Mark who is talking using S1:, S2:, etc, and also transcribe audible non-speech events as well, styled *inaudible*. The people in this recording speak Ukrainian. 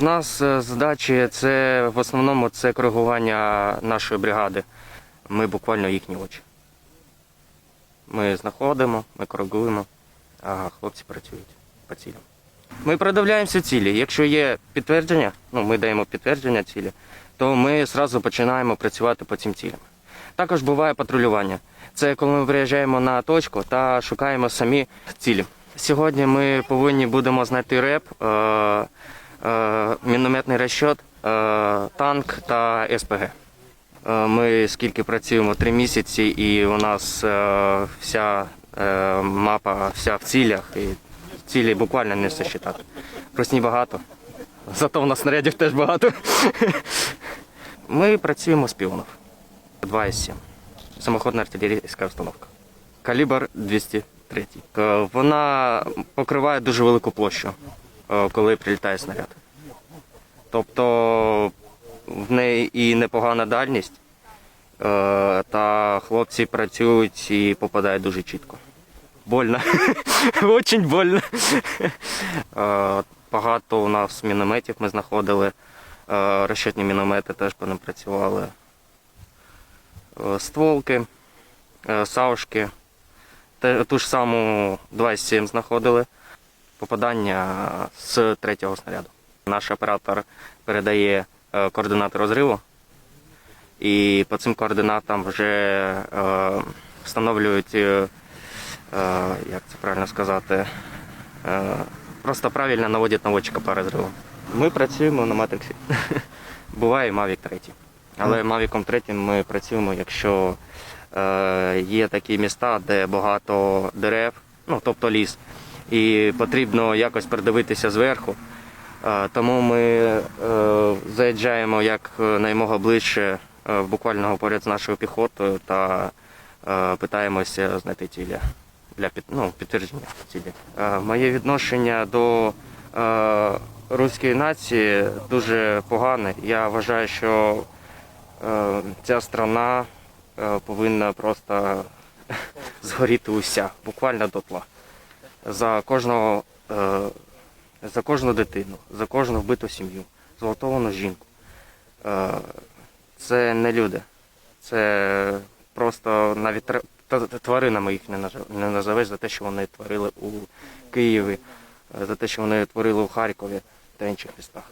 S1: В нас е, задачі це в основному це коригування нашої бригади. Ми буквально їхні очі. Ми знаходимо, ми коригуємо, а хлопці працюють по цілям. Ми продивляємо всі цілі. Якщо є підтвердження, ну ми даємо підтвердження цілі, то ми одразу починаємо працювати по цим цілям. Також буває патрулювання. Це коли ми приїжджаємо на точку та шукаємо самі цілі. Сьогодні ми повинні будемо знайти реп, е, е, мінометний розчот, е, танк та СПГ. Е, Ми скільки працюємо три місяці, і у нас е, вся мапа вся в цілях. І цілі буквально не все сосчитати. Русні багато. Зато у нас снарядів теж багато. *laughs* Ми працюємо з піонів. 2,7. Самоходна артилерійська установка. Калібр 203. Е, Вона покриває дуже велику площу, коли прилітає снаряд. Тобто в неї і непогана дальність, е, та хлопці працюють і попадають дуже чітко. Больно. *laughs* Очень больно. Е, Багато у нас мінометів ми знаходили. Е, Розчетні міномети теж по ним працювали. Стволки, саушки. Ту ж саму 27 знаходили. Попадання з третього снаряду. Наш оператор передає е, координати розриву, і по цим координатам вже е, встановлюють, е, як це правильно сказати, просто правильно наводять наводчика по розриву. Ми працюємо на Матриксі. *laughs* Буває Mavic 3. Але Mavic 3 ми працюємо, якщо є такі міста, де багато дерев, ну тобто ліс, і потрібно якось придивитися зверху. Е, Тому ми е, заїжджаємо як наймога ближче, е, буквально поряд з нашою піхотою та е, питаємося знайти цілі для під, ну, підтвердження цілі. Е, Моє відношення до е, руської нації дуже погане. Я вважаю, що е, ця страна е, повинна просто *laughs* згоріти уся, буквально дотла. За кожного е, за кожну дитину, за кожну вбиту сім'ю, зґвалтовану жінку. Е, Це не люди. Це просто навіть тваринами їх не називеш за те, що вони творили у Києві, е, за те, що вони творили у Харкові та інших містах.